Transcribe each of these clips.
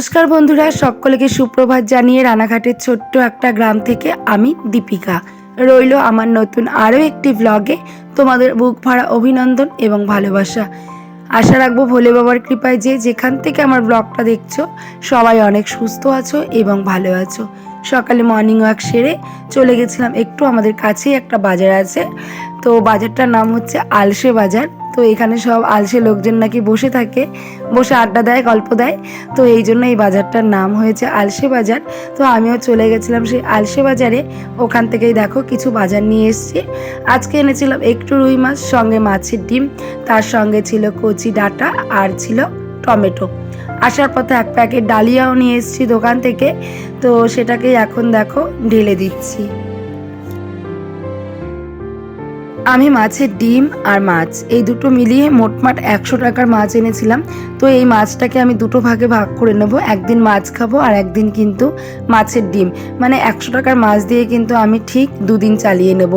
নমস্কার বন্ধুরা, সকলকে সুপ্রভাত জানিয়ে রানাঘাটের ছোট্ট একটা গ্রাম থেকে আমি দীপিকা। রইল আমার নতুন আরও একটি ব্লগে তোমাদের বুক ভাড়া অভিনন্দন এবং ভালোবাসা। আশা রাখব ভোলে বাবার কৃপায় যে যেখান থেকে আমার ব্লগটা দেখছ, সবাই অনেক সুস্থ আছো এবং ভালো আছো। সকালে মর্নিং ওয়াক সেরে চলে গেছিলাম একটু আমাদের কাছেই একটা বাজার আছে। তো বাজারটার নাম হচ্ছে আলসে বাজার। তো এখানে সব আলসে লোকজন নাকি বসে থাকে, বসে আড্ডা দেয়, গল্প দেয়। তো এই জন্য এই বাজারটার নাম হয়েছে আলসে বাজার। তো আমিও চলে গেছিলাম সেই আলসে বাজারে। ওখান থেকেই দেখো কিছু বাজার নিয়ে এসেছি। আজকে এনেছিলাম একটু রুই মাছ, সঙ্গে মাছের ডিম, তার সঙ্গে ছিল কচি ডাটা, আর ছিল টমেটো। আসার পথে এক প্যাকেট ডালিয়াও নিয়ে এসেছি দোকান থেকে। তো সেটাকেই এখন দেখো, ঢেলে দিচ্ছি। আমি মাছের ডিম আর মাছ, এই দুটো মিলিয়ে মোটমাট একশো টাকার মাছ এনেছিলাম। তো এই মাছটাকে আমি দুটো ভাগে ভাগ করে নেব, একদিন মাছ খাব আর একদিন কিন্তু মাছের ডিম। মানে একশো টাকার মাছ দিয়ে কিন্তু আমি ঠিক দুদিন চালিয়ে নেব।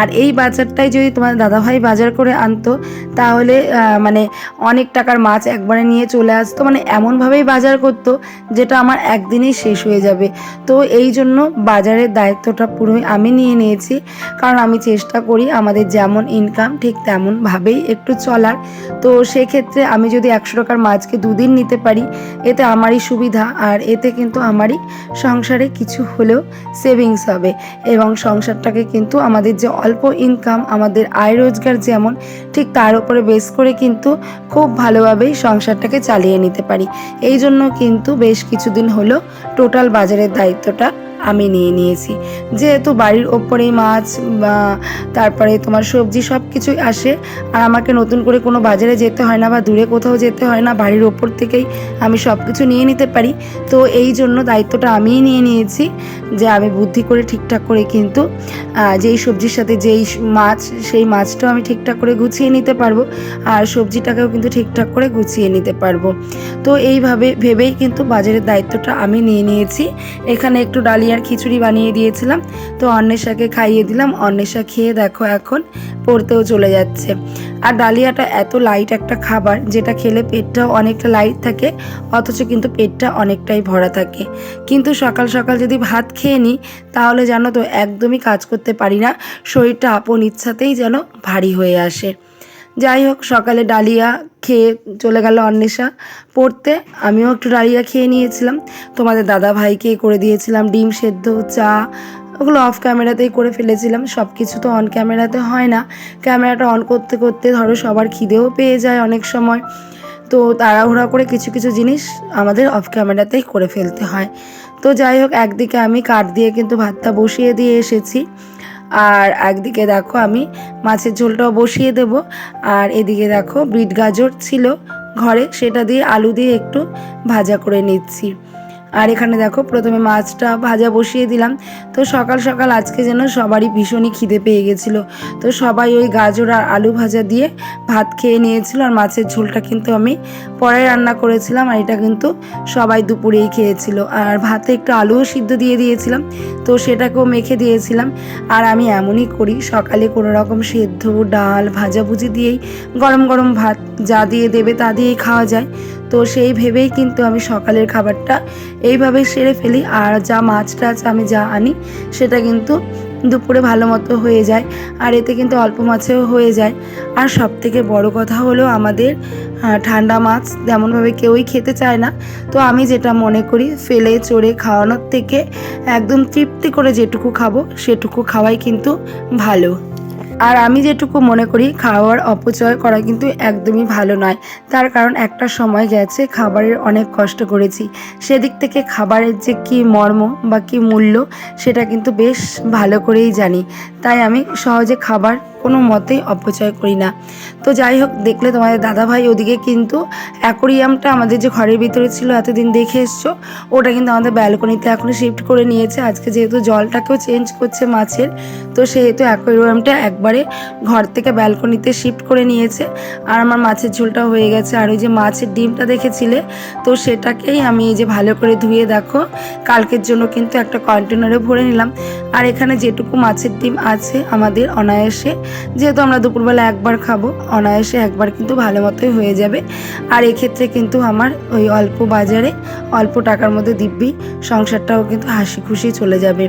আর এই বাজারটাই যদি তোমার দাদাভাই বাজার করে আনতো, তাহলে মানে অনেক টাকার মাছ একবারে নিয়ে চলে আসতো। মানে এমনভাবেই বাজার করতো, যেটা আমার একদিনেই শেষ হয়ে যাবে। তো এই জন্য বাজারের দায়িত্বটা পুরোই আমি নিয়ে নিয়েছি। কারণ আমি চেষ্টা করি আমাদের যেমন ইনকাম ঠিক তেমনভাবেই একটু চলার। তো সেক্ষেত্রে আমি যদি একশো টাকার মাছকে দুদিন নিতে পারি, এতে আমারই সুবিধা আর এতে কিন্তু আমারই সংসারে কিছু হলেও সেভিংস হবে। এবং সংসারটাকে কিন্তু আমাদের যে অল্প ইনকাম আমাদের আয় রোজগার যেমন, ঠিক তার উপরে বেস করে কিন্তু খুব ভালোভাবেই সংসারটাকে চালিয়ে নিতে পারি। এই জন্য কিন্তু বেশ কিছুদিন হলো টোটাল বাজারের দায়িত্বটা আমি নিয়ে নিয়েছি। যেহেতু বাড়ির ওপরেই মাছ বা তারপরে তোমার সবজি সব কিছুই আসে, আর আমাকে নতুন করে কোনো বাজারে যেতে হয় না বা দূরে কোথাও যেতে হয় না, বাড়ির ওপর থেকেই আমি সব কিছু নিয়ে নিতে পারি। তো এই জন্য দায়িত্বটা আমিই নিয়ে নিয়েছি যে আমি বুদ্ধি করে ঠিকঠাক করে কিন্তু যেই সবজির সাথে যেই মাছ, সেই মাছটাও আমি ঠিকঠাক করে গুছিয়ে নিতে পারব, আর সবজিটাকেও কিন্তু ঠিকঠাক করে গুছিয়ে নিতে পারব। তো এইভাবে ভেবেই কিন্তু বাজারের দায়িত্বটা আমি নিয়ে নিয়েছি। এখানে একটু ডালিয়ার খিচুড়ি বানিয়ে দিয়েছিলাম। তো অন্বেষাকে খাইয়ে দিলাম। অন্বেষা খেয়ে দেখো এখন পড়তেও চলে যাচ্ছে। আর ডালিয়াটা এত লাইট একটা খাবার, যেটা খেলে পেটটাও অনেকটা লাইট থাকে, অথচ কিন্তু পেটটা অনেকটাই ভরা থাকে। কিন্তু সকাল সকাল যদি ভাত খেয়ে নিই তাহলে জানো তো একদমই কাজ করতে পারি না। শরীরটা আপন ইচ্ছাতেই যেন ভারী হয়ে আসে। যাই হোক, সকালে ডালিয়া খেয়ে চলে গেল অন্বেষা। পড়তে আমিও একটু ডালিয়া খেয়ে নিয়েছিলাম। তোমাদের দাদা ভাইকে করে দিয়েছিলাম, ডিম সেদ্ধ, চা, ওগুলো অফ ক্যামেরাতেই করে ফেলেছিলাম। সব কিছু তো অন ক্যামেরাতে হয় না। ক্যামেরাটা অন করতে করতে ধরো সবার খিদেও পেয়ে যায় অনেক সময়। তো তাড়াহুড়া করে কিছু কিছু জিনিস আমাদের অফ ক্যামেরাতেই করে ফেলতে হয়। তো যাই হোক, একদিকে আমি কাঠ দিয়ে কিন্তু ভাতটা বসিয়ে দিয়ে এসেছি। আর একদিকে দেখো আমি মাছের ঝোলটাও বসিয়ে দেব, আর এদিকে দেখো বিট গাজর ছিল ঘরে, সেটা দিয়ে আলু দিয়ে একটু ভাজা করে নিচ্ছি। আর এখানে দেখো প্রথমে মাছটা ভাজা বসিয়ে দিলাম। তো সকাল সকাল আজকে যেন সবারই ভীষণই খিদে পেয়ে গেছিল। তো সবাই ওই গাজর আর আলু ভাজা দিয়ে ভাত খেয়ে নিয়েছিল আর মাছের ঝোলটা কিন্তু আমি পরে রান্না করেছিলাম আর এটা কিন্তু সবাই দুপুরেই খেয়েছিল। আর ভাতে একটু আলুও সিদ্ধ দিয়ে দিয়েছিলাম, তো সেটাকেও মেখে দিয়েছিলাম। আর আমি এমনই করি, সকালে কোনো রকম সেদ্ধ ডাল, ভাজাভুজি দিয়েই গরম গরম ভাত যা দিয়ে দেবে তা দিয়েই খাওয়া যায়। তো সেই ভেবেই কিন্তু আমি সকালের খাবারটা এইভাবে সেরে ফেলি। আর যা মাছ টাছ আমি যা আনি, সেটা কিন্তু দুপুরে ভালো মতো হয়ে যায়। আর এতে কিন্তু অল্প মাছেও হয়ে যায়। আর সব থেকে বড় কথা হলো আমাদের ঠান্ডা মাছ তেমনভাবে কেউই খেতে চায় না। তো আমি যেটা মনে করি, ফেলে চড়ে খাওয়ানোর থেকে একদম তৃপ্তি করে যেটুকু খাব, সেটুকু খাওয়াই কিন্তু ভালো। আর আমি যেটুকু মনে করি, খাওয়ার অপচয় করা কিন্তু একদমই ভালো নয়। তার কারণ একটা সময় গেছে খাবারের অনেক কষ্ট করেছি। সেদিক থেকে খাবারের যে কি মর্ম বা কি মূল্য, সেটা কিন্তু বেশ ভালো করেই জানি। তাই আমি সহজে খাবার কোনো মতেই অপচয় করি না। তো যাই হোক, দেখলে তোমাদের দাদাভাই ওদিকে কিন্তু অ্যাকোরিয়ামটা আমাদের যে ঘরের ভিতরে ছিল এতদিন দেখে এসছো, ওটা কিন্তু আমাদের ব্যালকনিতে এখন শিফট করে নিয়েছে। আজকে যেহেতু জলটাকেও চেঞ্জ করছে মাছের, তো সেহেতু অ্যাকোরিয়ামটা একবারে ঘর থেকে ব্যালকনিতে শিফট করে নিয়েছে। আর আমার মাছের ঝোলটা হয়ে গেছে। আর ওই যে মাছের ডিমটা দেখেছিলে, তো সেটাকেই আমি এই যে ভালো করে ধুয়ে দেখো, কালকের জন্য কিন্তু একটা কন্টেনারে ভরে নিলাম। আর এখানে যেটুকু মাছের ডিম আছে আমাদের অনায়াসে যেহেতু আমরা দুপুরবেলা একবার খাব, অনায়াসে একবার কিন্তু ভালো মতোই হয়ে যাবে। আর এক্ষেত্রে কিন্তু আমার ওই অল্প বাজারে অল্প টাকার মধ্যে দিব্যি সংসারটাও কিন্তু হাসি খুশি চলে যাবে।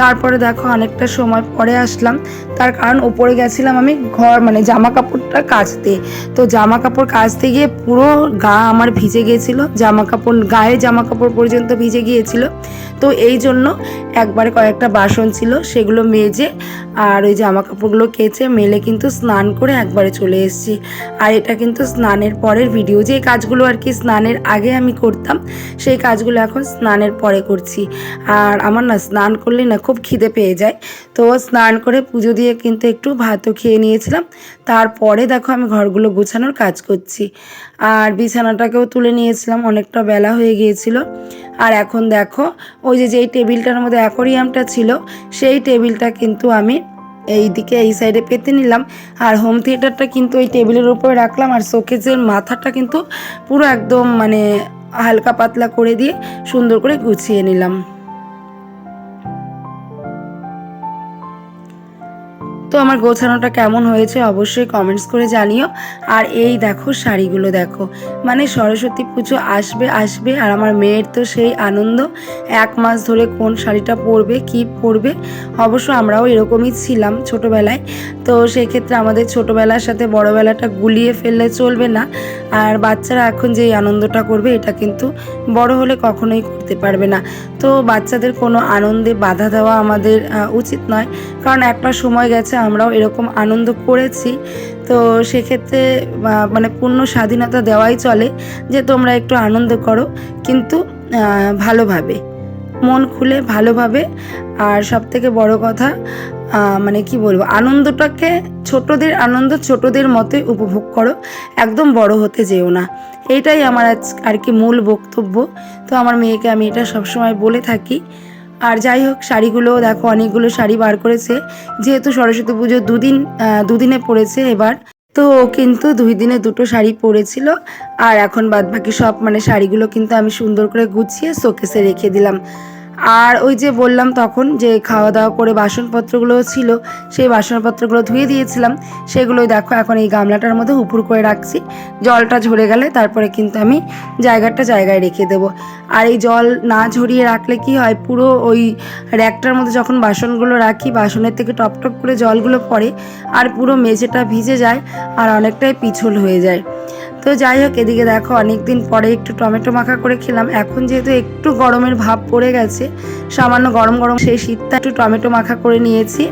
তারপরে দেখো অনেকটা সময় পরে আসলাম। তার কারণ ওপরে গেছিলাম আমি ঘর মানে জামা কাপড়টা কাচতে। তো জামা কাপড় কাচতে গিয়ে পুরো গা আমার ভিজে গিয়েছিল জামা কাপড় গায়ে জামা কাপড় পর্যন্ত ভিজে গিয়েছিল। তো এই জন্য একবারে কয়েকটা বাসন ছিল, সেগুলো মেজে আর ওই জামা কাপড়গুলো কেচে মেলে কিন্তু স্নান করে একবারে চলে এসেছি। আর এটা কিন্তু স্নানের পরের ভিডিও যে কাজগুলো আর কি স্নানের আগে আমি করতাম, সেই কাজগুলো এখন স্নানের পরে করছি। আর আমার না স্নান করলে না খুব খিদে পেয়ে যায়। তো স্নান করে পুজো দিয়ে কিন্তু একটু ভাতও খেয়ে নিয়েছিলাম। তারপরে দেখো আমি ঘরগুলো গুছানোর কাজ করছি। আর বিছানাটাকেও তুলে নিয়েছিলাম, অনেকটা বেলা হয়ে গিয়েছিল। আর এখন দেখো, ওই যে যেই টেবিলটার মধ্যে অ্যাকোরিয়ামটা ছিল, সেই টেবিলটা কিন্তু আমি এই দিকে এই সাইডে পেতে নিলাম। আর হোম থিয়েটারটা কিন্তু ওই টেবিলের উপরে রাখলাম। আর শোকেজের মাথাটা কিন্তু পুরো একদম মানে হালকা পাতলা করে দিয়ে সুন্দর করে গুছিয়ে নিলাম। তো আমার গোছানোটা কেমন হয়েছে অবশ্যই কমেন্টস করে জানিও। আর এই দেখো শাড়িগুলো দেখো। মানে সরস্বতী পুজো আসবে আসবে, আর আমার মেয়ের তো সেই আনন্দ। এক মাস ধরে কোন শাড়িটা পরবে, কি পরবে? অবশ্য আমরাও এরকমই ছিলাম ছোটোবেলায়। তো সেক্ষেত্রে আমাদের ছোটোবেলার সাথে বড়োবেলাটা গুলিয়ে ফেললে চলবে না। আর বাচ্চারা এখন যে আনন্দটা করবে, এটা কিন্তু বড় হলে কখনোই করতে পারবে না। তো বাচ্চাদের কোনো আনন্দে বাধা দেওয়া আমাদের উচিত নয়। কারণ একটা সময় গেছে আমরাও এরকম আনন্দ করেছি। তো সেক্ষেত্রে মানে পূর্ণ স্বাধীনতা দেওয়াই চলে যে তোমরা একটু আনন্দ করো। কিন্তু ভালোভাবে, মন খুলে ভালোভাবে। আর সব থেকে বড় কথা মানে কি বলব, আনন্দটাকে ছোটদের আনন্দ ছোটদের মতোই উপভোগ করো। একদম বড় হতে যেও না। এইটাই আমার আজ আর কি মূল বক্তব্য। তো আমার মেয়েকে আমি এটা সবসময় বলে থাকি। আর যাই হোক, শাড়িগুলো দেখো, অনেকগুলো শাড়ি বার করেছে। যেহেতু সরস্বতী পুজো দুদিন দুদিনে পড়েছে এবার, তো ও কিন্তু দুই দিনে দুটো শাড়ি পরেছিল। আর এখন বাদবাকি সব মানে শাড়িগুলো কিন্তু আমি সুন্দর করে গুছিয়ে শোকেসে রেখে দিলাম। আর ওই যে বললাম তখন যে খাওয়া দাওয়া করে বাসনপত্রগুলো ছিল, সেই বাসনপত্রগুলো ধুয়ে দিয়েছিলাম। সেগুলো দেখো এখন এই গামলাটার মধ্যে উপুর করে রাখছি। জলটা ঝরে গেলে তারপরে কিন্তু আমি জায়গাটা জায়গায় রেখে দেবো। আর এই জল না ঝরিয়ে রাখলে কি হয়, পুরো ওই র্যাকটার মধ্যে যখন বাসনগুলো রাখি, বাসনের থেকে টপ টপ করে জলগুলো পড়ে আর পুরো মেঝেটা ভিজে যায় আর অনেকটাই পিছল হয়ে যায়। তো যাই হোক, এদিকে দেখো অনেকদিন পরে একটু টমেটো মাখা করে খেলাম। এখন যেহেতু একটু গরমের ভাব পড়ে গেছে, সামান্য গরম গরম সেই শীতটা একটু টমেটো মাখা করে নিয়েছি।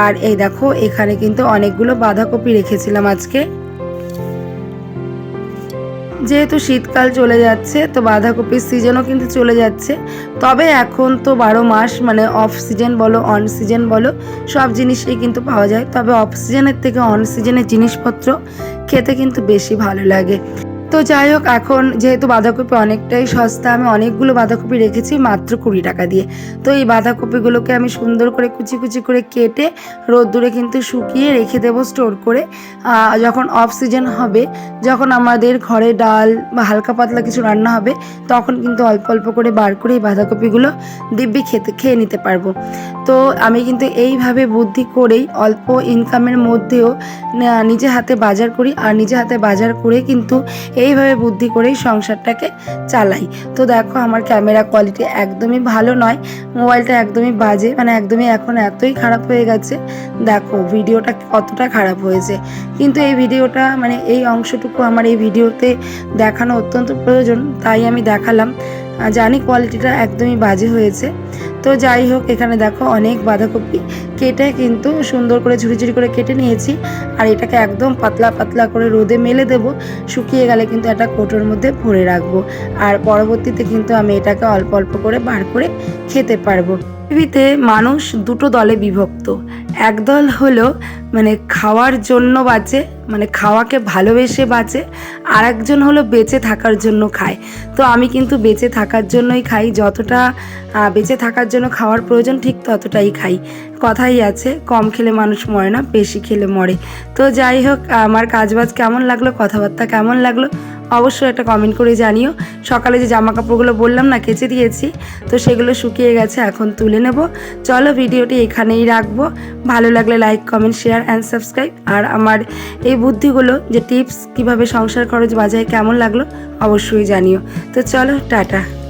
আর এই দেখো, এখানে কিন্তু অনেকগুলো বাঁধাকপি রেখেছিলাম আজকে। যেহেতু শীতকাল চলে যাচ্ছে, তো বাঁধাকপির সিজনও কিন্তু চলে যাচ্ছে। তবে এখন তো বারো মাস মানে অফ সিজন বলো অন সিজন বলো, সব জিনিসই কিন্তু পাওয়া যায়। তবে অফ সিজনের থেকে অন সিজনের জিনিসপত্র খেতে কিন্তু বেশি ভালো লাগে। তো যাই হোক, এখন যেহেতু বাঁধাকপি অনেকটাই সস্তা, আমি অনেকগুলো বাঁধাকপি রেখেছি মাত্র কুড়ি টাকা দিয়ে। তো এই বাঁধাকপিগুলোকে আমি সুন্দর করে কুচি কুচি করে কেটে রোদ্দুরে কিন্তু শুকিয়ে রেখে দেবো স্টোর করে। যখন অফ সিজন হবে, যখন আমাদের ঘরে ডাল বা হালকা পাতলা কিছু রান্না হবে, তখন কিন্তু অল্প অল্প করে বার করে এই বাঁধাকপিগুলো দিব্যি খেতে, খেয়ে নিতে পারব। তো আমি কিন্তু এইভাবে বুদ্ধি করেই অল্প ইনকামের মধ্যেও নিজে হাতে বাজার করি, আর নিজে হাতে বাজার করে কিন্তু এইভাবে বুদ্ধি করেই সংসারটাকে চালাই। তো দেখো আমার ক্যামেরা কোয়ালিটি একদমই ভালো নয়, মোবাইলটা একদমই বাজে মানে একদমই এখন এতই খারাপ হয়ে গেছে। দেখো ভিডিওটা কতটা খারাপ হয়েছে। কিন্তু এই ভিডিওটা মানে এই অংশটুকু আমার এই ভিডিওতে দেখানো অত্যন্ত প্রয়োজন, তাই আমি দেখালাম। জানি কোয়ালিটিটা একদমই বাজে হয়েছে। তো যাই হোক, এখানে দেখো অনেক বাঁধাকপি কেটে কিন্তু সুন্দর করে ঝুড়ি ঝুড়ি করে কেটে নিয়েছি। আর এটাকে একদম পাতলা পাতলা করে রোদে মেলে দেব। শুকিয়ে গেলে কিন্তু একটা কোটোর মধ্যে ভরে রাখব। আর পরবর্তীতে কিন্তু আমি এটাকে অল্প অল্প করে বার করে খেতে পারব। পৃথিবীতে মানুষ দুটো দলে বিভক্ত। একদল হলো মানে খাওয়ার জন্য বাঁচে মানে খাওয়াকে ভালোবেসে বাঁচে আর একজন হলো বেঁচে থাকার জন্য খায়। তো আমি কিন্তু বেঁচে থাকার জন্যই খাই, যতটা বেঁচে থাকার জন্য খাওয়ার প্রয়োজন ঠিক ততটাই খাই। কথাই আছে, কম খেলে মানুষ মরে না, বেশি খেলে মরে। তো যাই হোক, আমার কাজবাজ কেমন লাগল, কথাবার্তা কেমন লাগল? অবশ্যই একটা কমেন্ট করে জানিও। সকালে যে জামা কাপড়গুলো বললাম না, কেচে দিয়েছি, তো সেগুলো শুকিয়ে গেছে, এখন তুলে নেব। চলো ভিডিওটি এখানেই রাখব। ভালো লাগলে like comment share and subscribe আর আমার এই বুদ্ধিগুলো, যে টিপস কীভাবে সংসার খরচ বাজায়, কেমন লাগল, অবশ্যই জানিও। তো চলো, টাটা।